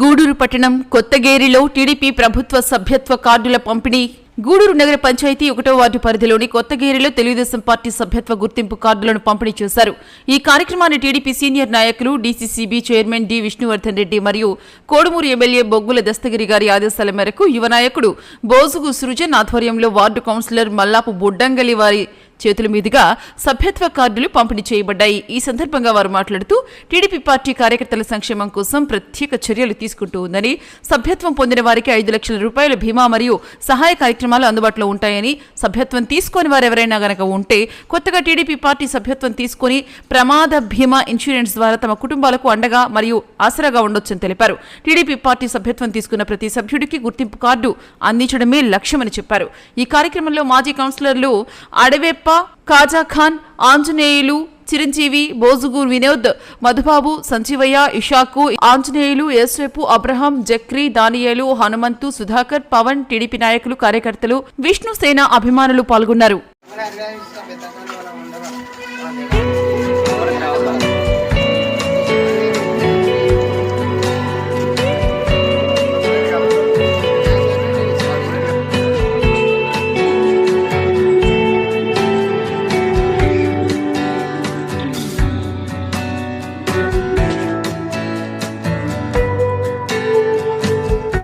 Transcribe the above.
గూడూరు పట్టణం కొత్తగేరిలో టీడీపీ ప్రభుత్వ సభ్యత్వ కార్డుల పంపిణీ. గూడూరు నగర పంచాయతీ ఒకటో వార్డు పరిధిలోని కొత్తగేరిలో తెలుగుదేశం పార్టీ సభ్యత్వ గుర్తింపు కార్డులను పంపిణీ చేశారు. ఈ కార్యక్రమాన్ని టీడీపీ సీనియర్ నాయకులు DCCB chairman D Vishnuvardhan Reddy మరియు కోడుమూరు ఎమ్మెల్యే బొగ్గుల దస్తగిరి గారి ఆదేశాల మేరకు యువ నాయకుడు బోజుగు సృజన్ ఆధ్వర్యంలో వార్డు కౌన్సిలర్ మల్లాపు బుడ్డంగలి వారి చేతుల మీదుగా సభ్యత్వ కార్డులు పంపిణీ చేయబడ్డాయి. ఈ సందర్భంగా వారు మాట్లాడుతూ టీడీపీ పార్టీ కార్యకర్తల సంక్షేమం కోసం ప్రత్యేక చర్యలు తీసుకుంటూ ఉందని సభ్యత్వం పొందిన వారికి ఐదు లక్షల రూపాయల బీమా మరియు సహాయ కార్యక్రమాలు అందుబాటులో ఉంటాయని సభ్యత్వం తీసుకోని వారు ఎవరైనా గనక ఉంటే కొత్తగా టీడీపీ పార్టీ సభ్యత్వం తీసుకొని ప్రమాద బీమా ఇన్సూరెన్స్ ద్వారా తమ కుటుంబాలకు అండగా మరియు ఆసరాగా ఉండొచ్చని తెలిపారు. టీడీపీ పార్టీ సభ్యత్వం తీసుకున్న ప్రతి సభ్యుడికి గుర్తింపు కార్డు అందించడమే లక్ష్యమని చెప్పారు. ఈ కార్యక్రమంలో మాజీ కౌన్సిలర్లు అడవేప్ప కాజా ఖాన్ ఆంజనేయులు చిరంజీవి బోజుగూర్ వినోద్ మధుబాబు సంజీవయ్య ఇషాకు ఆంజనేయులు యేసేపు అబ్రహం జక్రీ దానియేలు హనుమంతు సుధాకర్ పవన్ టీడీపీ నాయకులు కార్యకర్తలు విష్ణుసేన అభిమానులు పాల్గొన్నారు.